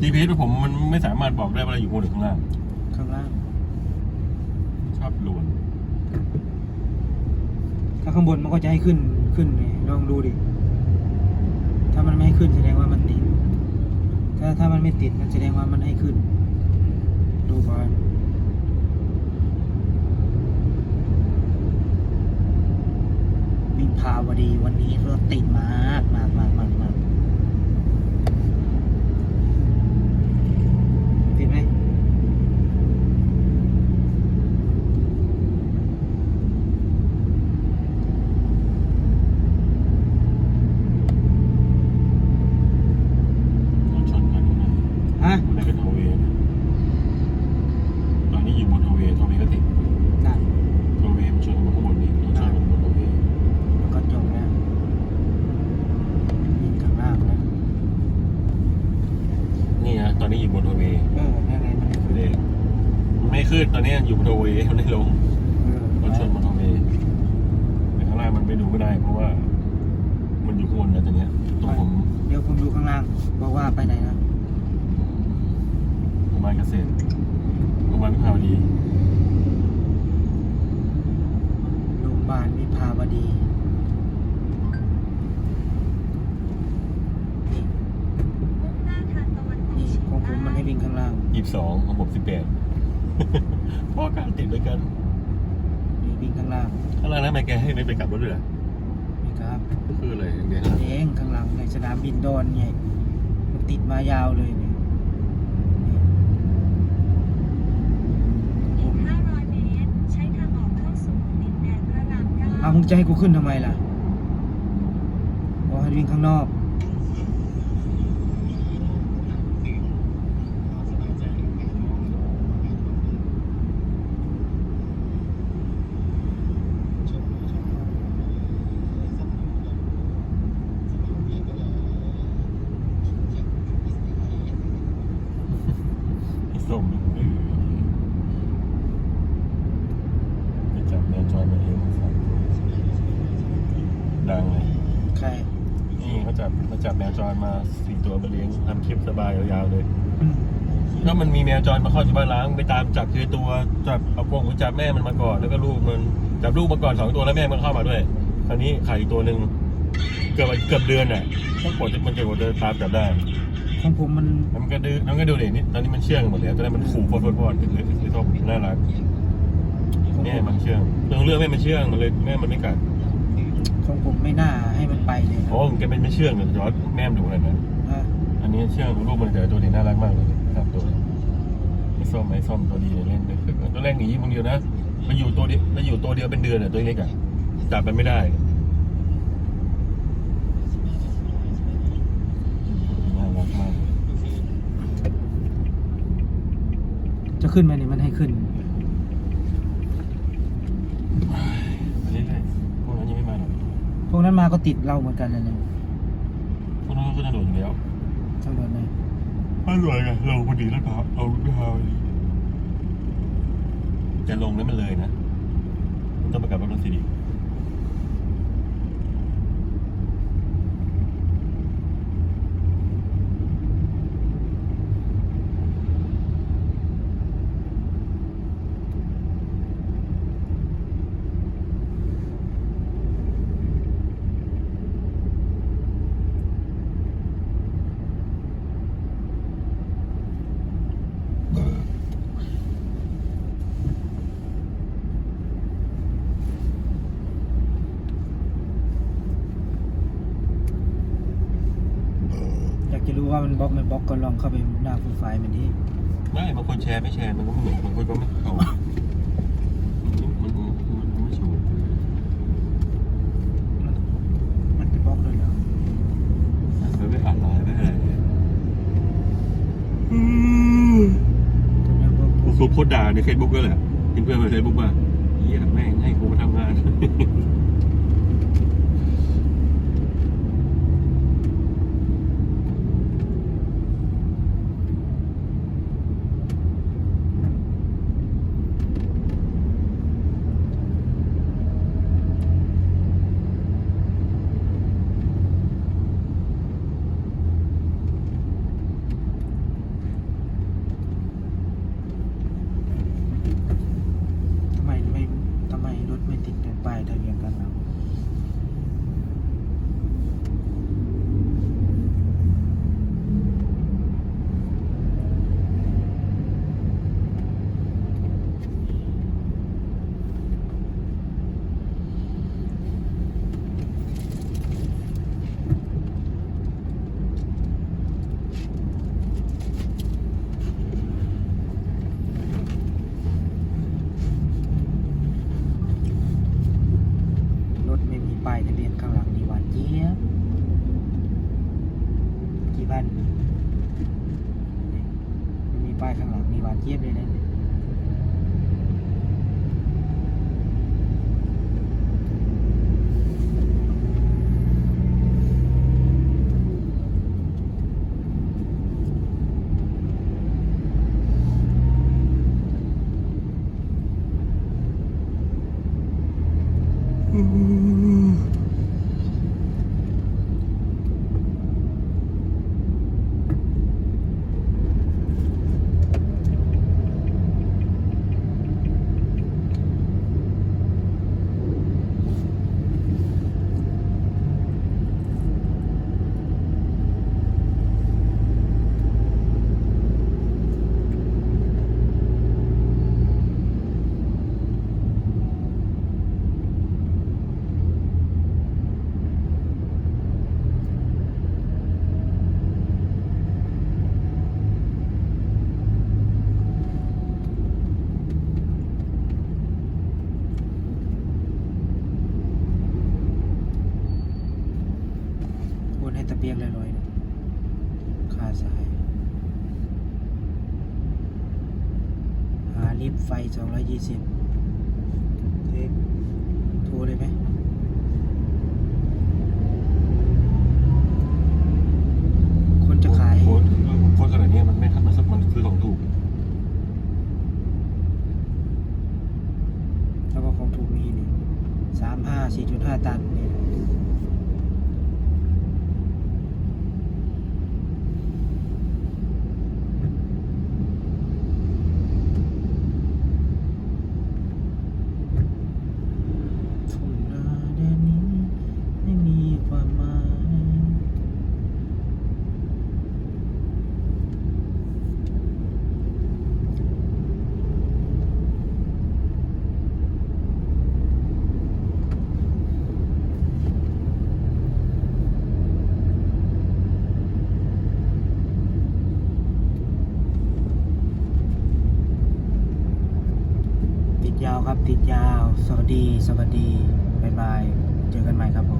GPS ผมมันไม่สามารถบอกได้ว่าเราอยู่บนหรือข้างล่าง ข้างล่าง ชอบลวน ถ้าข้างบนมันก็จะให้ขึ้นขึ้นเลยลองดูดิ ถ้ามันไม่ให้ขึ้นแสดงว่ามันติด ถ้าถ้ามันไม่ติดมันแสดงว่ามันให้ขึ้น ดูก่อนวิภาวดีวันนี้รถติดมากมากมากมากมากติดไหม รถชนกันนะ ฮะ ในก็โทเวย์นะตอนนี้อยู่บนโทเวย์โทเวย์ก็ติด นั่น โทเวย์มันชนกันข้างบนนี่รถชนกันบนโทเวย์ มันก็จบแล้ววิ่งข้างล่างนะ นี่นะตอนนี้อยู่บนโทเวย์ เออนั่นไงมัน ไม่ได้มันไม่ขึ้นต อนนี้อยู่บนโทเวย์มันไม่ลงเออรถชนบนโทเวย์แต่ข้างล่างมันไปดูไม่ได้เพราะว่า มันอยู่ข้างบนนะตอนเนี้ยตัวผมเดี๋ยวผมดูข้างล่างบอกว่าไปไหนนะโรงพยาบาลเกษตรโรงพยาบาลวิภาวดีโรงพยาบาลวิภาวดีนี่มุ่งหน้าทางตะวันออกนี่เฉียงของผมมันใต้ให้วิ่งข้างล่างยี่สิบสองของผมสิบแปด เพราะการติดด้วยกันนี่วิ่งข้างล่างข้างล่างนั้นทำไมแกให้ไม่ไปกลับรถด้วยล่ะนี่ครับคืออะไรอย่างเงี้ยเองข้างหลังในสนามบินดอนไงมันติดมายาวเลยเนี่ยนี่ขอีองกผม500เมตรใช้ทางออกเข้าสู่ดินแดนพระรามเก้าเอามึงจะให้กูขึ้นทำไมล่ะบอกให้วิ่งข้างนอก ไอ้ส้มเออไปจับแมวจอยมาเลี้ยงครับ ดังเลยใครนี่เขาจับเขาจับแมวจรมาสี่ตัวมาเลี้ยงทำคลิปสบายยาวๆเลยอืมก็มันมีแมวจรมาเข้าที่บ้านล้างไปตามจับทีละตัวจับเอาพวกจับแม่มันมาก่อนแล้วก็ลูกมันจับลูกมาก่อนสองตัวแล้วแม่มันเข้ามาด้วยคราวนี้ไข่อีกตัวหนึ่งเกือบเกือบเดือนน่ะต้องกดมันจะกดเดินตามจับได้ของผมมันแล้วมันก็ดื้อแล้วมันก็ดูเด็นี่ตอนนี้มันเชื่องหมดแล้วตอนแรกมันขู่ฟอดฟอดฟอดคือคือชอบน่ารักแม่มันเชื่องเรื่องเรื่องแม่มันเชื่องมันเลยแม่มันไม่กัดของ ผมไม่น่าให้มันไปเลยเพราะว่ามันแกเป็นไม่เชื่องเลยจอร์ดแม่มันดูอะไรนะฮะอันนี้เชื่องลูกมันเจอตัวนี้น่ารักมากเลยครับตัวไอ้ส้มไอ้ส้มตัวดีเลยเล่นตัวแรกหนีคนเดียวนะมาอยู่ตัวเดียวมาอยู่ตัวเดียวเป็นเดือนอะตัวเล็กอะจับมันไม่ได้น่ารักมากจะขึ้นไหมเนี่ยมันให้ขึ้น ไปเรื่อยๆพวกนั้นยังไม่มาหรอกันมาก็ติดเราเหมือนกันนะเนี่ยพวกนั้นก็จะโดนแล้วทางโดนไหมไม่รวยไงเราพอดีแล้วพาเอาไม่พาจะลงนั้นมันเลยนะ ต้องประกาศรถนนสีดี ว่ามันบล็อกไม่บล็อกก็ลองเข้าไปหน้าโปรไฟล์มันดิไม่บางคนแชร์ไม่แชร์มันก็ไม่เหมือนบางคนก็ไม่เอามันมันมันไม่ชัวร์มันมันจะบล็อกเลยเหรอเราไม่อ่านไลน์ไม่อะไรเนี่ยตัวเนี้ยบล็อกกูครูโพสต์ด่าในเฟซบุ๊กก็แหละเพื่อนๆในเฟซบุ๊กว่าเหี้ยแม่งให้กูมาทำงาน ว ตะเปียกลอยๆนะขาซ้าย หาลิฟต์ไฟ 220เทคโทรเลยไหมคนจะขาย โค้ดโค้ดขนาดนี้มันไม่มันสักมันคือของถูก แล้วก็ของถูกมีนี่สามห้าสี่จุดห้าตันนี่นะฝุ่นหนาแดนนี้ไม่มีความหมาย ติดยาว ครับติดยาว สวัสดี สวัสดี บ๊ายบาย เจอกันใหม่ครับผม